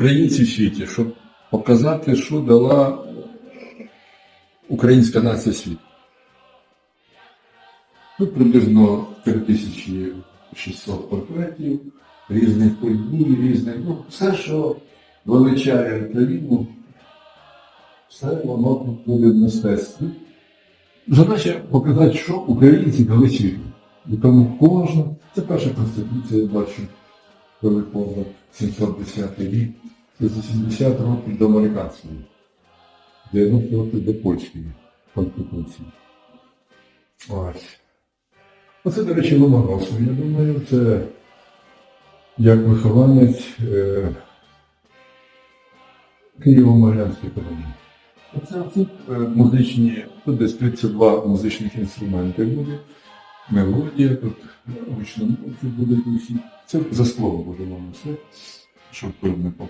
українці в світі, щоб показати, що дала українська нація світу. Тут приблизно 3600 портретів, різних подій, різних, ну, все, що величає Україну, все воно тут буде в мистецтві. Задача показати, що українці дали світу. І тому кожна, це перша конституція, я бачу, коли поза 710 рік, за 70 років до американської, 90 років до польської конституції. Ось. Оце, до речі, Ломоносов, я думаю, це як вихованець е, Києво-Могилянської академії. Оце тут е, музичні, тут десь 32 музичних інструменти буде, мелодія, тут гучно будуть усі. Це за слово буде вам все, щоб не